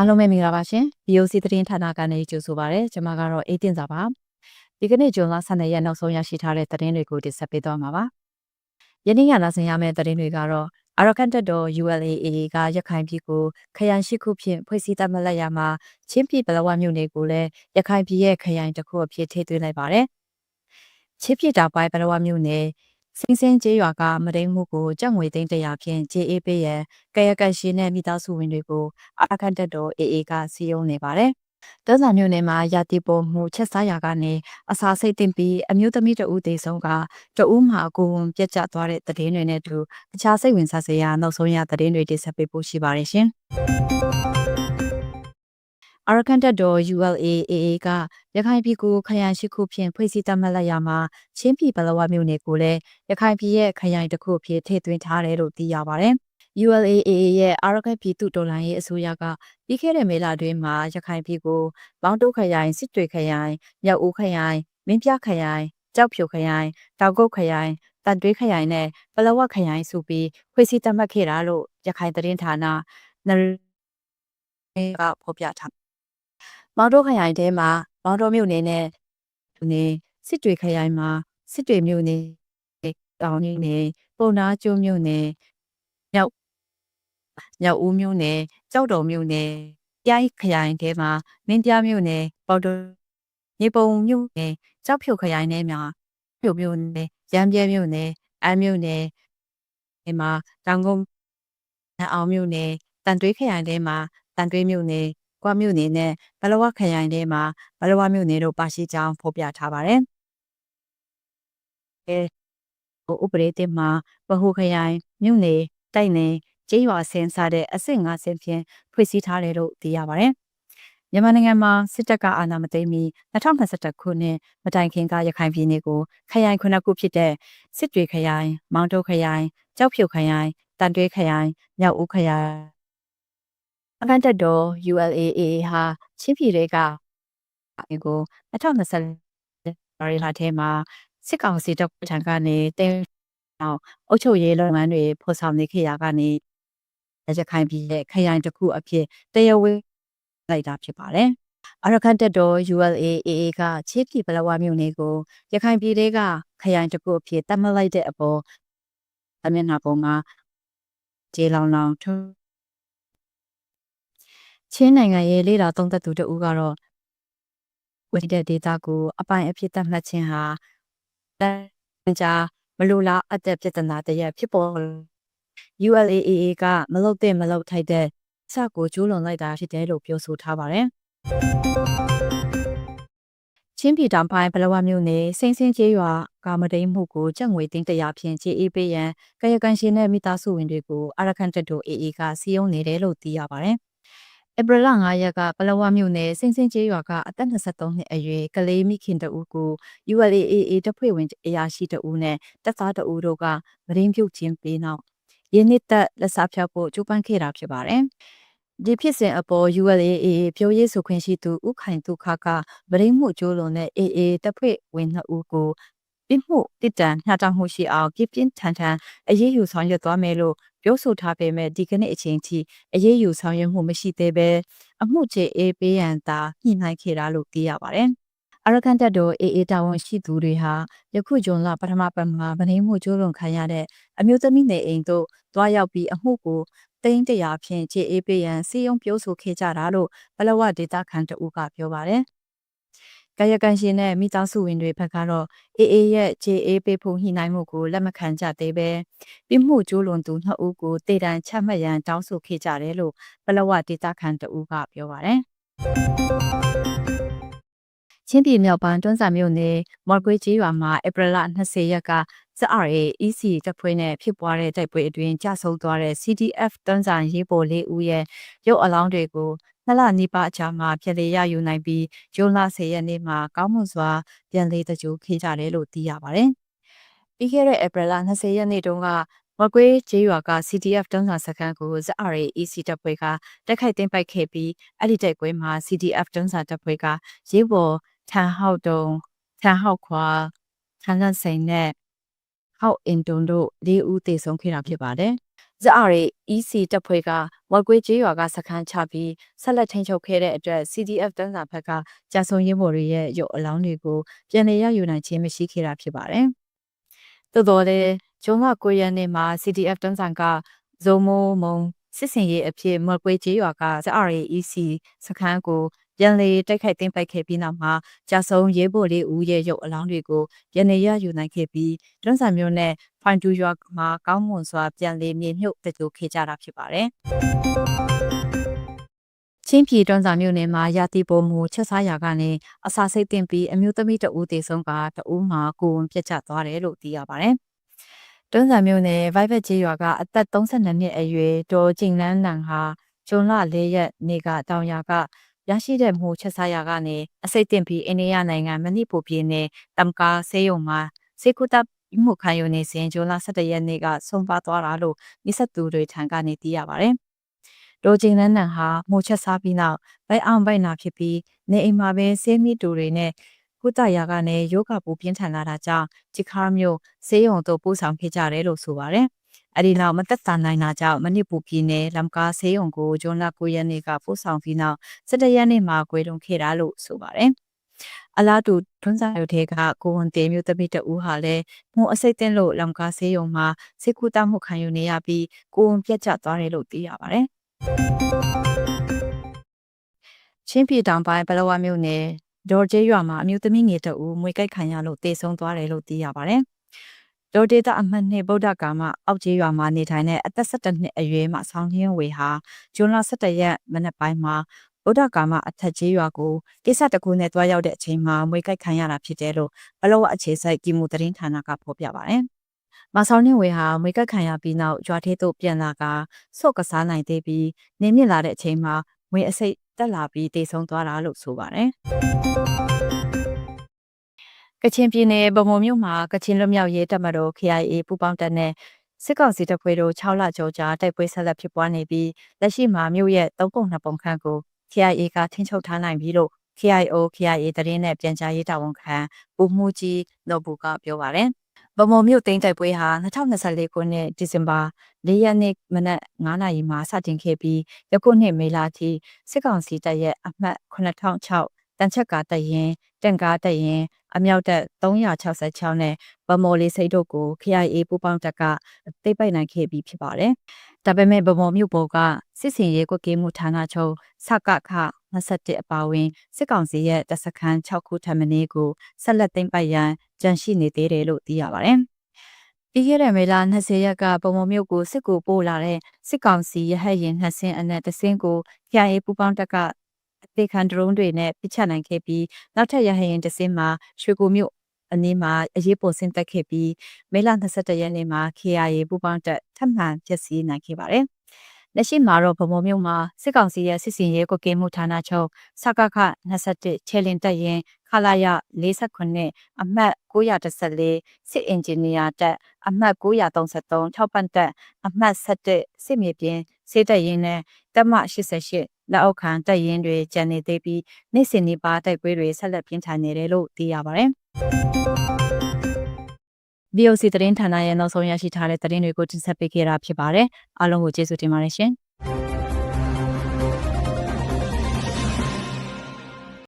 အားလုံးပဲမင်္ဂလာပါရှင် VOC သတင်းဌာနကနေကြိုဆိုပါရစေကျွန်မကတော့အေးတင်စာပါဒီကနေ့ဇွန်လ12ရက်နောက်ဆုံးရရှိထားတဲ့သတင်းတွေကိုတင်ဆက်ပေးသွားမှာပါယနေ့ညနာဆင်ရမယ့်သတင်းတွေကတော့အရကန်တက်တော် ULAA ကရခိုင်ပြည်ကိုခရိုင်ရှိခုဖြင့်ဖွဲ့စည်းတတ်မှတ်လိုက်ရမှာချင်းပြည်ပလဝမြို့နယ်ကိုလည်းရခိုင်ပြည်ရဲ့ခရိုင်တစ်ခုအဖြစ်ထည့်သွင်းလိုက်ပါတယ်ချင်းပြည်တာပိုင်းပလဝမြို့နယ် စင်းစင်းကျေးရွာကမတိန်မှုကိုကြက်ငွေသိန်းတရာဖြင့်ကျေးအေးပေးရန်ကရကရှိနဲ့မိသားစုဝင်တွေကိုအာခန့်တက်တော် AA ကစီယုံနေပါတယ်။တောဇာမြို့နယ်မှာရာတီပေါ်မှုချက်စားရာကနေအစာစိတ်တင်ပြီးအမျိုးသမီးတဦးသေဆုံးကတဦးမှာအကူဝန်ပြတ်ကျသွားတဲ့သတင်းတွေနဲ့အတူအခြားစိတ်ဝင်စားစရာနောက်ဆုံးရသတင်းတွေတင်ဆက်ပေးဖို့ရှိပါတယ်ရှင်။ အာရကန်တက်တော် ULAAA ကရခိုင်ပြည်ကိုခရိုင်ရှိခုဖြင့်ဖွဲ့စည်းတတ်မှတ်လိုက်ရမှာချင်းပြည်ပလဝမြို့နယ်ကိုလည်းရခိုင်ပြည်ရဲ့ခရိုင်တစ်ခုအဖြစ်ထည့်သွင်းထားတယ်လို့သိရပါတယ်။ ULAAA ရဲ့အာရကန်ပြည်သူတော်လှန်ရေးအစိုးရကပြီးခဲ့တဲ့မေလတွင်မှာရခိုင်ပြည်ကိုမောင်တုခရိုင်စစ်တွေခရိုင်မြောက်ဦးခရိုင်မင်းပြခရိုင်ကြောက်ဖြူခရိုင်တောက်ကုတ်ခရိုင်တန်တွဲခရိုင်နဲ့ပလဝခရိုင်ဆိုပြီးဖွဲ့စည်းတတ်မှတ်ခဲ့တာလို့ရခိုင်သတင်းဌာနနရကဖော်ပြထား မောင်တုခရိုင်ထဲမှာမောင်တုမြို့နယ်နဲ့နေစစ်တွေခရိုင်မှာစစ်တွေမြို့နယ်တောင်ကြီးနယ်ပုံနာကျွန်းမြို့နယ်မြောက်မြောက်ဦးမြို့နယ်ကြောက်တော်မြို့နယ်ပြိုင်ခရိုင်ထဲမှာမင်းပြမြို့နယ်ပေါ်တော်မြေပုံမြို့နယ်ကြောက်ဖြုတ်ခရိုင်ထဲမှာဖြုတ်မြို့နယ်ရမ်းပြဲမြို့နယ်အမ်းမြို့နယ်ဒီမှာတောင်ကုန်းအောင်မြို့နယ်တန်သွေးခရိုင်ထဲမှာတန်သွေးမြို့နယ် ကွာမြို့နယ်နဲ့ဘလဝခရိုင်ထဲမှာဘလဝမြို့နယ်တို့ပါရှိကြောင်းဖော်ပြထားပါတယ်။အဲဥပဒေတင်မှာဗဟုခရိုင်မြို့နယ်တိုက်နယ်ကျေးရွာဆင်းစားတဲ့အဆင့်၅ဆင့်ဖြင့်ဖွဲ့စည်းထားတယ်လို့သိရပါတယ်။မြန်မာနိုင်ငံမှာစစ်တပ်ကအာဏာမသိမ်းမီ2021ခုနှစ်မတိုင်ခင်ကရခိုင်ပြည်နယ်ကိုခရိုင်ခုနှစ်ခုဖြစ်တဲ့စစ်တွေခရိုင်၊မောင်တုခရိုင်၊ကြောက်ဖြူခရိုင်၊တန်တွဲခရိုင်၊မြောက်ဦးခရိုင် အကန်တက်တော် ULAA ဟာချင်းပြည်တွေကအဲကို2020ရီလာထဲမှာစစ်ကောင်စီတပ်ထံကနေတင်းအောင်အုပ်ချုပ်ရေးလုပ်ငန်းတွေဖော်ဆောင်နေခဲ့ရကနေရခိုင်ပြည်ရဲ့ခရိုင်တစ်ခုအဖြစ်တရားဝင်လိုက်တာဖြစ်ပါတယ်။အရကန်တက်တော် ULAA ကချေးပြည်ပလဝမြို့နယ်ကိုရခိုင်ပြည်တွေကခရိုင်တစ်ခုအဖြစ်တတ်မှတ်လိုက်တဲ့အပေါ်အမျက်နှာပေါ်မှာကျေလောင်လောင်ထူ ချင်းနိုင်ငံရဲ့လေလာသုံးသက်သူတဦးကတော့ဝိတဲ့ဒေတာကိုအပိုင်အဖြစ်သတ်မှတ်ခြင်းဟာတန်ကြာမလိုလားအပ်တဲ့ပြဿနာတရက်ဖြစ်ပေါ် ULAAA ကမလုတ်တဲ့မလုတ်ထိုက်တဲ့စကိုကျိုးလွန်လိုက်တာဖြစ်တယ်လို့ပြောဆိုထားပါတယ်။ချင်းပြည်တောင်ပိုင်းဘလဝမြို့နယ်စိန်စင်းကျေးရွာကမတိန်မှုကိုကြက်ငွေတင်းတရာဖြင့်ခြေအေးပေးရန်ကာယကံရှင်နဲ့မိသားစုဝင်တွေကိုအာရကန်တက်တို AA ကစီယုံနေတယ်လို့သိရပါတယ်။ ဧပြီလ9ရက်ကပလောဝမြို့နယ်စင်စင်ကျေးရွာကအသက်23နှစ်အရွယ်ကလေးမိခင်တဦးကို ULAA တပ်ဖွဲ့ဝင်အရာရှိတဦးနဲ့တပ်သားတဦးတို့ကမရင်းပြုတ်ခြင်းပေးနောက်ရင်းနှစ်သက်လက်စားဖြောက်ဖို့ကြိုးပမ်းခဲ့တာဖြစ်ပါတယ်။ဒီဖြစ်စဉ်အပေါ် ULAA ပြောရေးဆိုခွင့်ရှိသူဥခိုင်ဒုခကဗရင်းမှုကျိုးလွန်တဲ့ AA တပ်ဖွဲ့ဝင်နှစ်ဦးကိုပြစ်မှုတစ်တန်ညှတာမှုရှိအောင်ပြင်းပြင်းထန်ထန်အရေးယူဆောင်ရွက်သွားမယ်လို့ ပြောဆိုထားပေမဲ့ဒီကနေ့အချိန်ထိအရေးယူဆောင်ရွက်မှုမရှိသေးဘဲအမှုချေအေးပေးရန်သာညှိနှိုင်းခဲ့တာလို့သိရပါတယ်။အရကန်တက်တော်အေအေတာဝန်ရှိသူတွေဟာယခုဂျွန်လပထမပတ်မှာဗနေမှုကျိုးလွန်ခံရတဲ့အမျိုးသမီးနေအိမ်တို့တွားရောက်ပြီးအမှုကိုတိန်းတရာဖြင့်ခြေအေးပေးရန်စီယုံပြောဆိုခဲ့ကြတာလို့ဘလဝဒေတာခန်တူကပြောပါတယ်။ ကာယကံရှင်နဲ့မိသားစုဝင်တွေဘက်ကတော့အေးအေးရဲ့ JA ပေးဖို့ညှိနှိုင်းမှုကိုလက်မခံကြသေးပဲပြမှုကျိုးလွန်သူနှစ်ဦးကိုတေတံချမှတ်ရန်တောင်းဆိုခဲ့ကြတယ်လို့ပလဝဒေတာခန်တဦးကပြောပါတယ်ချင်းပြည်မြောက်ပိုင်းတွန်းစာမြို့နယ်မော်ကွေးကျေးရွာမှာဧပြီလ20ရက်က ZRA EC တပ်ဖွဲ့နဲ့ဖြစ်ပွားတဲ့တိုက်ပွဲအတွင်းကြာဆုံးသွားတဲ့ CDF တွန်းစာရေးပေါ်လေးဦးရဲ့ရုပ်အလောင်းတွေကို နှစ်လနီးပါးအကြာမှာပြည်လေရယူနိုင်ပြီးဇွန်လ10ရက်နေ့မှာကောင်းမွန်စွာပြန်လေတကြိုခေကြတယ်လို့သိရပါတယ်။ပြီးခဲ့တဲ့ဧပြီလ20ရက်နေ့တုန်းကမကွေးကျေးရွာက CDF တုံးစာစခန်းကို ZRAEC တပ်ဖွဲ့ကတက်ခိုက်သိမ်းပိုက်ခဲ့ပြီးအဲ့ဒီတိုက်ပွဲမှာ CDF တုံးစာတပ်ဖွဲ့ကရေးပေါ်ထန်ဟောက်တုံထန်ဟောက်ခွာထန်လန့်စိန်နဲ့ဟောက်အင်တုံတို့၄ဦးသေဆုံးခဲ့တာဖြစ်ပါတယ်။ ZRA EC တပ်ဖွဲ့ကဝက်ကွေးကျေးရွာကစခန်းချပြီးဆက်လက်ထိန်းချုပ်ခဲ့တဲ့အတွက် CDF တန်းစာဘက်ကကြာဆုံးရင်းဘော်တွေရဲ့ရုပ်အလောင်းတွေကိုပြန်လည်ရယူနိုင်ခြင်းမရှိခဲ့တာဖြစ်ပါတယ်။သို့တော်လည်းဂျုံလ9ရက်နေ့မှာ CDF တန်းစာကဇုံမိုးမုံစစ်စင်ရေးအဖြစ်မကွေးကျေးရွာက ZRA EC စခန်းကို ပြန်လည်တိုက်ခိုက်သိမ်းပိုက်ခဲ့ပြီးနောက်မှာကြာဆုံးရဲဘော်လေးဦးရဲ့ရုပ်အလောင်းတွေကိုပြန်လည်ရယူနိုင်ခဲ့ပြီးတန်းစာမျိုးနဲ့ဖိုင်တူရွာမှာကောင်းမွန်စွာပြန်လည်မြေမြုပ်တကြိုခဲ့ကြတာဖြစ်ပါတယ်။ချင်းပြည်တွန်းစာမြို့နယ်မှာရာတီပုံမူချက်စားရာကနေအစာစိတ်တင်ပြီးအမျိုးသမီးတဦးတည်ဆုံးကတဦးမှာကိုယ်ဝန်ပြတ်ကျသွားတယ်လို့သိရပါတယ်။တွန်းစာမြို့နယ် Viber ကျေးရွာကအသက်32နှစ်အရွယ်ဒေါ်ကျင်လန်းနန်ဟာဂျွန်လ၄ရက်နေ့ကတောင်ယာက ရရှိတဲ့မှုချက်စားရာကနေအစိတ်တင်ပြီးအိန္ဒိယနိုင်ငံမဏိပူပြည်နယ်တမ်ကာဆေးရုံမှာစေကုတပ်မှုခံယူနေစဉ်ဂျွန်လ17ရက်နေ့ကဆုံးပါသွားတာလို့မိဆက်သူတွေထံကနေသိရပါတယ်။ဒေါ်ကျင်နန်းနန်ဟာမှုချက်စားပြီးနောက်ဗိုက်အောင်ဗိုက်နာဖြစ်ပြီးနေအိမ်မှာပဲဆေးမီတူတွေနဲ့ကုသရာကနေယောဂပူပြင်းထန်လာတာကြောင့်ဂျီခါမျိုးဆေးရုံသို့ပို့ဆောင်ခဲ့ကြတယ်လို့ဆိုပါတယ်။ အဲဒီနောက်မသက်သာနိုင်တာကြောင့်မနစ်ပူပြည်နယ်လမ်ကာဆေးရုံကိုဂျွန်လ9ရက်နေ့ကပို့ဆောင်ပြီးနောက်17ရက်နေ့မှာကွေလွန်ခဲ့တာလို့ဆိုပါတယ်။အလားတူထွန်းစာရုပ်ထဲကကိုဝန်တေမျိုးသမီးတဦးဟာလည်းမှုအစိတ်တင်လို့လမ်ကာဆေးရုံမှာစိတ်ကူတာမှုခံယူနေရပြီးကိုဝန်ပြတ်ကျသွားတယ်လို့သိရပါတယ်။ချင်းပြည်တောင်ပိုင်းပလောဝမြို့နယ်ဒေါ်ကျေးရွာမှာအမျိုးသမီးငယ်တဦးမွေကြိုက်ခံရလို့တေဆုံးသွားတယ်လို့သိရပါတယ်။ ဒေါ်ဒေတာအမှတ်နှစ်ဗုဒ္ဓကာမအောက်ကျေးရွာမှာနေထိုင်တဲ့အသက်17နှစ်အရွယ်မှဆောင်းချင်းဝေဟာဇွန်လ17ရက်မနက်ပိုင်းမှာဗုဒ္ဓကာမအထက်ကျေးရွာကိုကိစ္စတကူနဲ့တွားရောက်တဲ့အချိန်မှာမွေကြိုက်ခံရတာဖြစ်တယ်လို့ဘလောဝအခြေစိုက်ကီမူသတင်းဌာနကဖော်ပြပါတယ်။မဆောင်းနှင်းဝေဟာမွေကတ်ခံရပြီးနောက်ကြွားသေးသို့ပြန်လာကဆော့ကစားနိုင်သေးပြီးနေမြင့်လာတဲ့အချိန်မှာငွေအစိတ်တက်လာပြီးတေဆုံးသွားတာလို့ဆိုပါတယ်။ ကချင်ပြည်နယ်ဗမုံမြို့မှာကချင်လွတ်မြောက်ရေးတပ်မတော် KIA ပူးပေါင်းတပ်နဲ့စစ်ကောင်စီတပ်ဖွဲ့တို့6လကျော်ကြာတိုက်ပွဲဆက်လက်ဖြစ်ပွားနေပြီးလက်ရှိမှာမြို့ရဲ့3ပုံ2ပုံခန့်ကို KIA ကထိန်းချုပ်ထားနိုင်ပြီလို့ KIO KIA တရင်နဲ့ပြန်ကြားရေးတာဝန်ခံပူမှုကြီးနော်ဘူကပြောပါတယ်။ဗမုံမြို့သိန်းတိုက်ပွဲဟာ2024ခုနှစ်ဒီဇင်ဘာ၄ရက်နေ့မနက်9နာရီမှာစတင်ခဲ့ပြီးယခုနှစ်မေလထိစစ်ကောင်စီတပ်ရဲ့အမှတ်9006 တန်ချက်ကာတပ်ရင်တန်ကားတပ်ရင်အမြောက်တပ်366နဲ့ဗမော်လေးစိတ်တို့ကို KIA ပူးပေါင်းတပ်ကသိပ်ပိုက်နိုင်ခဲ့ပြီးဖြစ်ပါတယ်။ဒါပေမဲ့ဗမော်မြို့ပေါ်ကစစ်စင်ရေးကွက်ကဲမှုဌာနချုပ်စကခ21အပါအဝင်စစ်ကောင်စီရဲ့တပ်စခန်း6ခုထပ်မင်းကိုဆက်လက်သိမ်းပိုက်ရန်ကြံရှိနေသေးတယ်လို့သိရပါတယ်။ပြီးခဲ့တဲ့မေလ20ရက်ကပုံမမြို့ကိုစစ်ကိုပို့လာတဲ့စစ်ကောင်စီရဟတ်ရင်နှစ်ဆင်းအနက်တစ်ဆင်းကို KIA ပူပေါင်းတပ်ကအ သေးခံဒရုန်းတွေနဲ့ပြစ်ချနိုင်ခဲ့ပြီးနောက်ထပ်ရဟရင်တစ်စင်းမှာရွှေကိုမြို့အနည်းမှာအရေးပေါ်ဆင်းသက်ခဲ့ပြီးမေလ22ရက်နေ့မှာ KIA ပူပေါင်းတပ်ထပ်မံပျက်စီးနိုင်ခဲ့ပါတယ်။လက်ရှိမှာတော့ဗမော်မြို့မှာစစ်ကောင်စီရဲ့စစ်စင်ရေးကွက်ကဲမှုဌာနချုပ်စကခ21ချဲလင်တက်ရင်ခလာရ48အမှတ်914စစ်အင်ဂျင်နီယာတက်အမှတ်933 6ပတ်တက်အမှတ်7စစ်မြေပြင် စေတက်ရင်နဲ့တက်မ88လက်အောက်ခံတက်ရင်တွေကျန်နေသေးပြီးနေ့စဉ်နေ့ပါတိုက်ပွဲတွေဆက်လက်ပြင်းထန်နေတယ်လို့သိရပါတယ်။ VOC သတင်းဌာနရဲ့နောက်ဆုံးရရှိထားတဲ့သတင်းတွေကိုတင်ဆက်ပေးခဲ့တာဖြစ်ပါတယ်။အားလုံးကိုကျေးဇူးတင်ပါတယ်ရှင်။